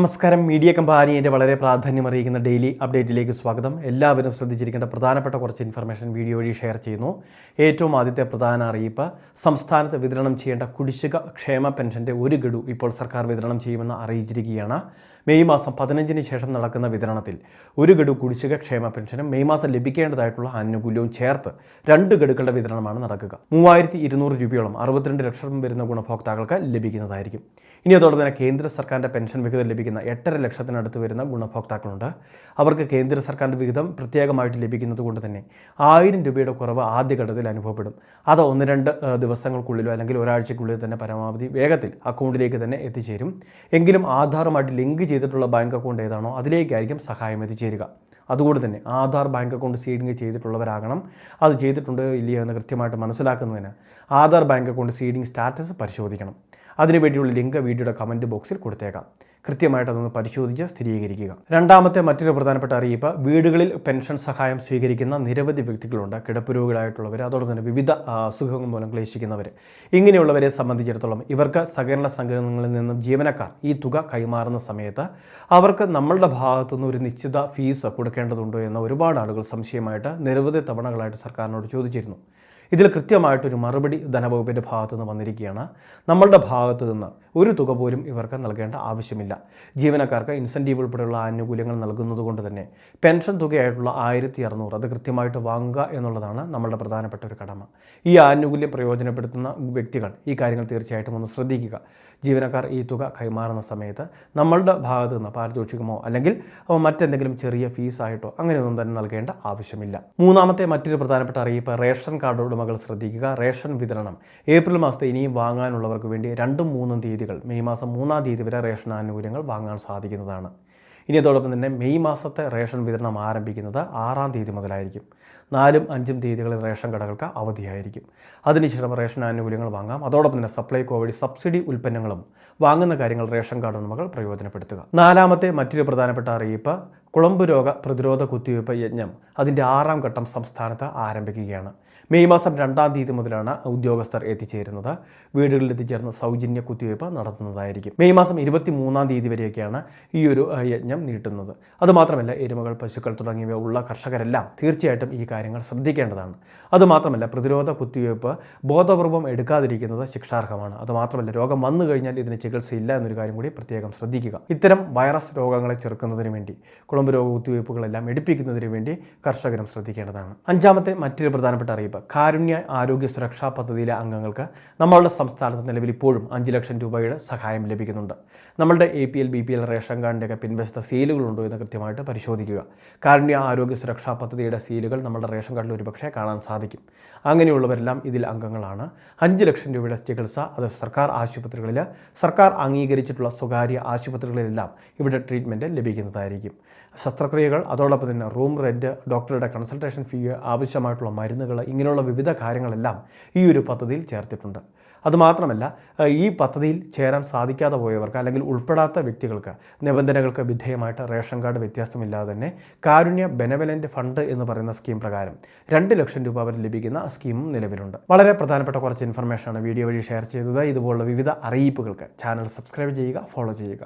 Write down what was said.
നമസ്കാരം. മീഡിയ കമ്പാനിയുടെ വളരെ പ്രാധാന്യം അറിയിക്കുന്ന ഡെയിലി അപ്ഡേറ്റിലേക്ക് സ്വാഗതം. എല്ലാവരും ശ്രദ്ധിച്ചിരിക്കേണ്ട പ്രധാനപ്പെട്ട കുറച്ച് ഇൻഫർമേഷൻ വീഡിയോ വഴി ഷെയർ ചെയ്യുന്നു. ഏറ്റവും ആദ്യത്തെ പ്രധാന അറിയിപ്പ് സംസ്ഥാനത്ത് വിതരണം ചെയ്യേണ്ട കുടിശ്ശിക ക്ഷേമ പെൻഷന്റെ ഒരു ഗഡു ഇപ്പോൾ സർക്കാർ വിതരണം ചെയ്യുമെന്ന് അറിയിച്ചിരിക്കുകയാണ്. മെയ് മാസം പതിനഞ്ചിന് ശേഷം നടക്കുന്ന വിതരണത്തിൽ ഒരു ഗഡു കുടിശ്ശിക ക്ഷേമ പെൻഷനും മെയ് മാസം ലഭിക്കേണ്ടതായിട്ടുള്ള ആനുകൂല്യവും ചേർത്ത് രണ്ട് ഗഡുക്കളുടെ വിതരണമാണ് നടക്കുക. മൂവായിരത്തി ഇരുന്നൂറ് രൂപയോളം അറുപത്തിരണ്ട് ലക്ഷം വരുന്ന ഗുണഭോക്താക്കൾക്ക് ലഭിക്കുന്നതായിരിക്കും. ഇനി അതോടൊപ്പം തന്നെ കേന്ദ്ര സർക്കാരിന്റെ പെൻഷൻ വിഹിതം ലഭിക്കുന്ന എട്ടര ലക്ഷത്തിനടുത്ത് വരുന്ന ഗുണഭോക്താക്കളുണ്ട്. അവർക്ക് കേന്ദ്ര സർക്കാരിന്റെ വിഹിതം പ്രത്യേകമായിട്ട് ലഭിക്കുന്നത് കൊണ്ട് തന്നെ ആയിരം രൂപയുടെ കുറവ് ആദ്യഘട്ടത്തിൽ അനുഭവപ്പെടും. അത് ഒന്ന് രണ്ട് ദിവസങ്ങൾക്കുള്ളിലോ അല്ലെങ്കിൽ ഒരാഴ്ചയ്ക്കുള്ളിൽ തന്നെ പരമാവധി വേഗത്തിൽ അക്കൗണ്ടിലേക്ക് തന്നെ എത്തിച്ചേരും. എങ്കിലും ആധാറുമായിട്ട് ലിങ്ക് ചെയ്തിട്ടുള്ള ബാങ്ക് അക്കൗണ്ട് ഏതാണോ അതിലേക്കായിരിക്കും സഹായം എത്തിച്ചേരുക. അതുകൊണ്ട് തന്നെ ആധാർ ബാങ്ക് അക്കൗണ്ട് സീഡിങ് ചെയ്തിട്ടുള്ളവരാകണം. അത് ചെയ്തിട്ടുണ്ടോ ഇല്ലയോ എന്ന് കൃത്യമായിട്ട് മനസ്സിലാക്കുന്നതിന് Aadhaar bank account seeding status പരിശോധിക്കണം. അതിനുവേണ്ടിയുള്ള ലിങ്ക് വീഡിയോയുടെ കമന്റ് ബോക്സിൽ കൊടുത്തേക്കാം. കൃത്യമായിട്ട് അതൊന്ന് പരിശോധിച്ച് സ്ഥിരീകരിക്കുക. രണ്ടാമത്തെ മറ്റൊരു പ്രധാനപ്പെട്ട അറിയിപ്പ് വീടുകളിൽ പെൻഷൻ സഹായം സ്വീകരിക്കുന്ന നിരവധി വ്യക്തികളുണ്ട്. കിടപ്പ് രോഗികളായിട്ടുള്ളവർ അതോടൊപ്പം തന്നെ വിവിധ അസുഖങ്ങൾ മൂലം ക്ലേശിക്കുന്നവർ ഇങ്ങനെയുള്ളവരെ സംബന്ധിച്ചിടത്തോളം ഇവർക്ക് സഹകരണ സംഘങ്ങളിൽ നിന്നും ജീവനക്കാർ ഈ തുക കൈമാറുന്ന സമയത്ത് അവർക്ക് നമ്മളുടെ ഭാഗത്തുനിന്ന് ഒരു നിശ്ചിത ഫീസ് കൊടുക്കേണ്ടതുണ്ടോ എന്ന ഒരുപാട് ആളുകൾ സംശയമായിട്ട് നിരവധി തവണകളായിട്ട് സർക്കാരിനോട് ചോദിച്ചിരുന്നു. ഇതിൽ കൃത്യമായിട്ടൊരു മറുപടി ധനവകുപ്പിന്റെ ഭാഗത്തു നിന്ന് വന്നിരിക്കുകയാണ്. നമ്മളുടെ ഭാഗത്തു നിന്ന് ഒരു തുക പോലും ഇവർക്ക് നൽകേണ്ട ആവശ്യമില്ല. ജീവനക്കാർക്ക് ഇൻസെന്റീവ് ഉൾപ്പെടെയുള്ള ആനുകൂല്യങ്ങൾ നൽകുന്നത് കൊണ്ട് തന്നെ പെൻഷൻ തുകയായിട്ടുള്ള ആയിരത്തി അറുന്നൂറ് അത് കൃത്യമായിട്ട് വാങ്ങുക എന്നുള്ളതാണ് നമ്മളുടെ പ്രധാനപ്പെട്ട ഒരു കടമ. ഈ ആനുകൂല്യം പ്രയോജനപ്പെടുത്തുന്ന വ്യക്തികൾ ഈ കാര്യങ്ങൾ തീർച്ചയായിട്ടും ഒന്ന് ശ്രദ്ധിക്കുക. ജീവനക്കാർ ഈ തുക കൈമാറുന്ന സമയത്ത് നമ്മളുടെ ഭാഗത്തു നിന്ന് പാരിതോഷികമോ അല്ലെങ്കിൽ മറ്റെന്തെങ്കിലും ചെറിയ ഫീസായിട്ടോ അങ്ങനെയൊന്നും തന്നെ നൽകേണ്ട ആവശ്യമില്ല. മൂന്നാമത്തെ മറ്റൊരു പ്രധാനപ്പെട്ട അറിയിപ്പ് റേഷൻ കാർഡ് ഉടമകൾ ശ്രദ്ധിക്കുക. റേഷൻ വിതരണം. ഏപ്രിൽ മാസത്തെ ഇനിയും വാങ്ങാനുള്ളവർക്ക് വേണ്ടി രണ്ടും മൂന്നും തീയതികൾ മെയ് മാസം മൂന്നാം തീയതി വരെ റേഷൻ ആനുകൂല്യങ്ങൾ വാങ്ങാൻ സാധിക്കുന്നതാണ്. ഇനി അതോടൊപ്പം തന്നെ മെയ് മാസത്തെ റേഷൻ വിതരണം ആരംഭിക്കുന്നത് ആറാം തീയതി മുതലായിരിക്കും. നാലും അഞ്ചും തീയതികളിൽ റേഷൻ കടകൾക്ക് അവധിയായിരിക്കും. അതിനുശേഷം റേഷൻ ആനുകൂല്യങ്ങൾ വാങ്ങാം. അതോടൊപ്പം തന്നെ സപ്ലൈകോ വഴി സബ്സിഡി ഉൽപ്പന്നങ്ങളും വാങ്ങുന്ന കാര്യങ്ങൾ റേഷൻ കാർഡ് ഉടമകൾ പ്രയോജനപ്പെടുത്തുക. നാലാമത്തെ മറ്റൊരു പ്രധാനപ്പെട്ട അറിയിപ്പ് കുളമ്പ് രോഗ പ്രതിരോധ കുത്തിവയ്പ്പ് യജ്ഞം അതിന്റെ ആറാം ഘട്ടം സംസ്ഥാനത്ത് ആരംഭിക്കുകയാണ്. മെയ് മാസം രണ്ടാം തീയതി മുതലാണ് ഉദ്യോഗസ്ഥർ എത്തിച്ചേരുന്നത്. വീടുകളിൽ എത്തിച്ചേർന്ന് സൗജന്യ കുത്തിവയ്പ്പ് നടത്തുന്നതായിരിക്കും. മെയ് മാസം ഇരുപത്തി മൂന്നാം തീയതി വരെയൊക്കെയാണ് ഈ ഒരു യജ്ഞം നീട്ടുന്നത്. അതുമാത്രമല്ല എരുമകൾ പശുക്കൾ തുടങ്ങിയവ ഉള്ള കർഷകരെല്ലാം തീർച്ചയായിട്ടും ഈ കാര്യങ്ങൾ ശ്രദ്ധിക്കേണ്ടതാണ്. അതുമാത്രമല്ല പ്രതിരോധ കുത്തിവയ്പ്പ് ബോധപൂർവം എടുക്കാതിരിക്കുന്നത് ശിക്ഷാർഹമാണ്. അതുമാത്രമല്ല രോഗം വന്നു കഴിഞ്ഞാൽ ഇതിന് ചികിത്സയില്ല എന്നൊരു കാര്യം കൂടി പ്രത്യേകം ശ്രദ്ധിക്കുക. ഇത്തരം വൈറസ് രോഗങ്ങളെ ചെറുക്കുന്നതിന് വേണ്ടി കുളമ്പ് രോഗ കുത്തിവയ്പ്പുകളെല്ലാം എടുപ്പിക്കുന്നതിന് വേണ്ടി കർഷകരും ശ്രദ്ധിക്കേണ്ടതാണ്. അഞ്ചാമത്തെ മറ്റൊരു പ്രധാനപ്പെട്ട അറിയിപ്പ് കാരുണ്യ ആരോഗ്യ സുരക്ഷാ പദ്ധതിയിലെ അംഗങ്ങൾക്ക് നമ്മളുടെ സംസ്ഥാനത്ത് നിലവിൽ ഇപ്പോഴും അഞ്ച് ലക്ഷം രൂപയുടെ സഹായം ലഭിക്കുന്നുണ്ട്. നമ്മളുടെ A P L B P L ration കാർഡിന്റെയൊക്കെ പിൻവശത്തെ സീലുകളുണ്ടോ എന്ന് കൃത്യമായിട്ട് പരിശോധിക്കുക. കാരുണ്യ ആരോഗ്യ സുരക്ഷാ പദ്ധതിയുടെ സീലുകൾ നമ്മുടെ റേഷൻ കാർഡിൽ ഒരുപക്ഷെ കാണാൻ സാധിക്കും. അങ്ങനെയുള്ളവരെല്ലാം ഇതിൽ അംഗങ്ങളാണ്. അഞ്ച് ലക്ഷം രൂപയുടെ ചികിത്സ അത് സർക്കാർ ആശുപത്രികളിൽ സർക്കാർ അംഗീകരിച്ചിട്ടുള്ള സ്വകാര്യ ആശുപത്രികളിലെല്ലാം ഇവിടെ ട്രീറ്റ്മെന്റ് ലഭിക്കുന്നതായിരിക്കും. ശസ്ത്രക്രിയകൾ അതോടൊപ്പം തന്നെ റൂം റെന്റ് ഡോക്ടറുടെ കൺസൾട്ടേഷൻ ഫീ ആവശ്യമായിട്ടുള്ള മരുന്നുകൾ ഇങ്ങനെയുള്ള വിവിധ കാര്യങ്ങളെല്ലാം ഈ ഒരു പദ്ധതിയിൽ ചേർത്തിട്ടുണ്ട്. അതുമാത്രമല്ല ഈ പദ്ധതിയിൽ ചേരാൻ സാധിക്കാതെ പോയവർക്ക് അല്ലെങ്കിൽ ഉൾപ്പെടാത്ത വ്യക്തികൾക്ക് നിബന്ധനകൾക്ക് വിധേയമായിട്ട് റേഷൻ കാർഡ് വ്യത്യാസമില്ലാതെ തന്നെ കാരുണ്യ ബെനവലന്റ് ഫണ്ട് എന്ന് പറയുന്ന സ്കീം പ്രകാരം രണ്ട് ലക്ഷം രൂപ വരെ ലഭിക്കുന്ന സ്കീമും നിലവിലുണ്ട്. വളരെ പ്രധാനപ്പെട്ട കുറച്ച് ഇൻഫർമേഷനാണ് വീഡിയോ വഴി ഷെയർ ചെയ്തത്. ഇതുപോലുള്ള വിവിധ അറിയിപ്പുകൾക്ക് ചാനൽ സബ്സ്ക്രൈബ് ചെയ്യുക ഫോളോ ചെയ്യുക.